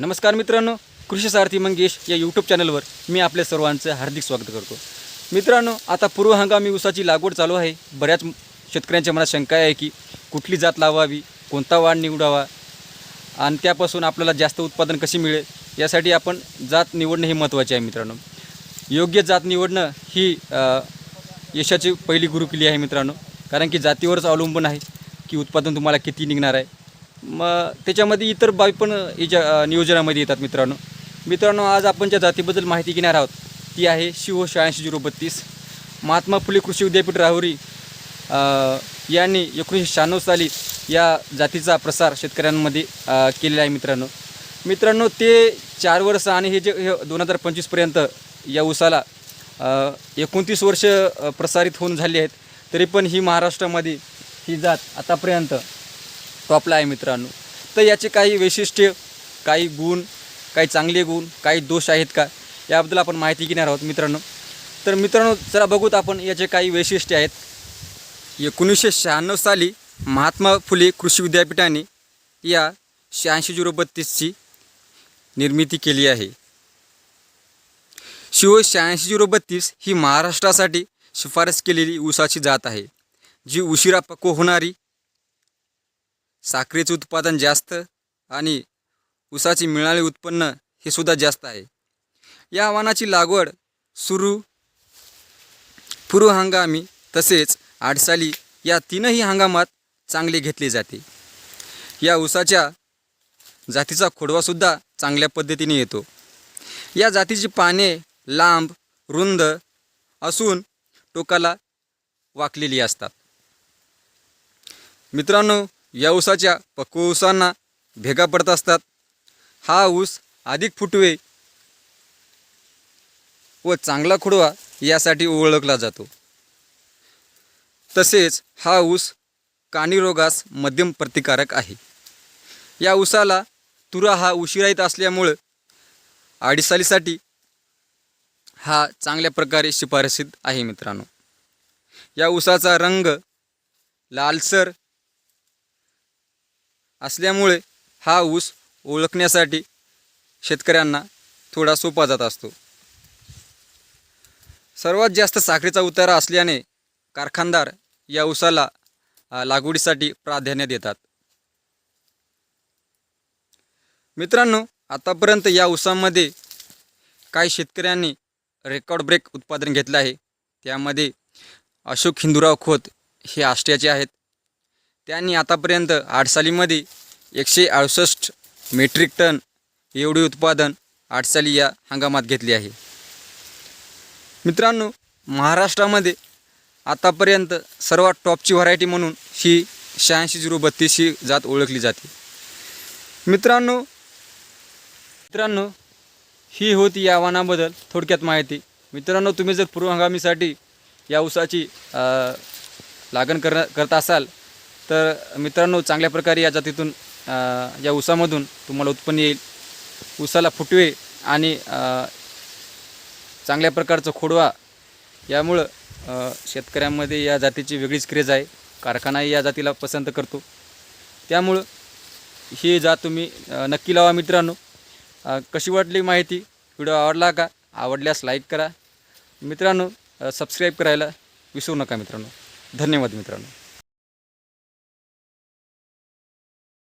नमस्कार मित्रांनो कृषी सारथी मंगेश या यूट्यूब चॅनलवर मी आपल्या सर्वांचं हार्दिक स्वागत करतो. मित्रांनो आता पूर्व हंगामी ऊसाची लागवड चालू आहे. बऱ्याच शेतकऱ्यांच्या मनात शंका आहे की कुठली जात लावावी कोणता वाण निवडावा आणि त्यापासून आपल्याला जास्त उत्पादन कसे मिळेल यासाठी आपण जात निवडणं हे महत्त्वाचे आहे मित्रांनो. योग्य जात निवडणं ही यशाची पहिली गुरुकिली आहे मित्रांनो. कारण की जातीवरच अवलंबून आहे की उत्पादन तुम्हाला किती निघणार आहे मग त्याच्यामध्ये इतर बाबी पण याच्या नियोजनामध्ये येतात मित्रांनो. मित्रांनो आज आपण ज्या जातीबद्दल माहिती घेणार आहोत ती आहे शिव शहाऐंशी झिरो बत्तीस. महात्मा फुले कृषी विद्यापीठ राहुरी यांनी एकोणीसशे शहाण्णव साली या जातीचा प्रसार शेतकऱ्यांमध्ये केलेला आहे मित्रांनो. मित्रांनो ते चार वर्ष आणि हे जे हे दोन हजार पंचवीसपर्यंत या उसाला एकोणतीस वर्ष प्रसारित होऊन झाली आहेत तरी पण ही महाराष्ट्रामध्ये ही जात आतापर्यंत टॉपला आहे मित्रांनो. तर याचे काही वैशिष्ट्य काही गुण काही चांगले गुण काही दोष आहेत का? याबद्दल आपण माहिती घेणार आहोत मित्रांनो. तर मित्रांनो जरा बघूत आपण याचे काही वैशिष्ट्य आहेत. एकोणीसशे शहाण्णव साली महात्मा फुले कृषी विद्यापीठाने या शहाऐंशी झिरो बत्तीसची निर्मिती केली आहे. शिवाय शहाऐंशी झिरो बत्तीस ही महाराष्ट्रासाठी शिफारस केलेली ऊसाची जात आहे जी उशिरा पक्व होणारी साखरेचे उत्पादन जास्त आणि ऊसाचे मिळणारे उत्पन्न हे सुद्धा जास्त आहे. या आव्हानाची लागवड सुरू पूर्व हंगामी तसेच आडसाली या तीनही हंगामात चांगले घेतले जाते. या ऊसाच्या जातीचा खोडवासुद्धा चांगल्या पद्धतीने येतो. या जातीची पाने लांब रुंद असून टोकाला वाकलेली असतात. मित्रांनो या ऊसाच्या पक्व ऊसांना भेगा पडत असतात. हा ऊस अधिक फुटवे व चांगला खुडवा यासाठी ओळखला जातो. तसेच हा ऊस कानी रोगास मध्यम प्रतिकारक आहे. या ऊसाला तुरा हा उशिरा येत असल्यामुळं आडीसालीसाठी हा चांगल्या प्रकारे शिफारसीत आहे मित्रांनो. या ऊसाचा रंग लालसर असल्यामुळे हा ऊस ओळखण्यासाठी शेतकऱ्यांना थोडा सोपा जात असतो. सर्वात जास्त साखरेचा उतारा असल्याने कारखानदार या ऊसाला लागवडीसाठी प्राधान्य देतात. मित्रांनो आतापर्यंत या ऊसामध्ये काही शेतकऱ्यांनी रेकॉर्ड ब्रेक उत्पादन घेतलं आहे. त्यामध्ये अशोक हिंदुराव खोत हे आष्ट्याचे आहेत. त्यांनी आतापर्यंत आठ सालीमध्ये एकशे अडुसष्ट मेट्रिक टन एवढी उत्पादन आठ साली या हंगामात घेतले आहे. मित्रांनो महाराष्ट्रामध्ये आतापर्यंत सर्वात टॉपची व्हरायटी म्हणून ही शहाऐंशी झिरो बत्तीस ही जात ओळखली जाते. मित्रांनो मित्रांनो ही होती या वाहनाबद्दल थोडक्यात माहिती. मित्रांनो तुम्ही जर पूर्व हंगामीसाठी या ऊसाची लागण कर करत असाल तर मित्रांनो चांगल्या प्रकारे या जातीतून या ऊसामधून तुम्हाला उत्पन्न येईल. ऊसाला फुटवे आणि चांगल्या प्रकारचं खोडवा यामुळं शेतकऱ्यांमध्ये या जातीची वेगळीच क्रेज आहे. कारखानाही या जातीला पसंत करतो. त्यामुळं ही जात तुम्ही नक्की लावा मित्रांनो. कशी वाटली माहिती व्हिडिओ आवडला का? आवडल्यास लाईक करा. मित्रांनो सबस्क्राईब करायला विसरू नका मित्रांनो. धन्यवाद मित्रांनो.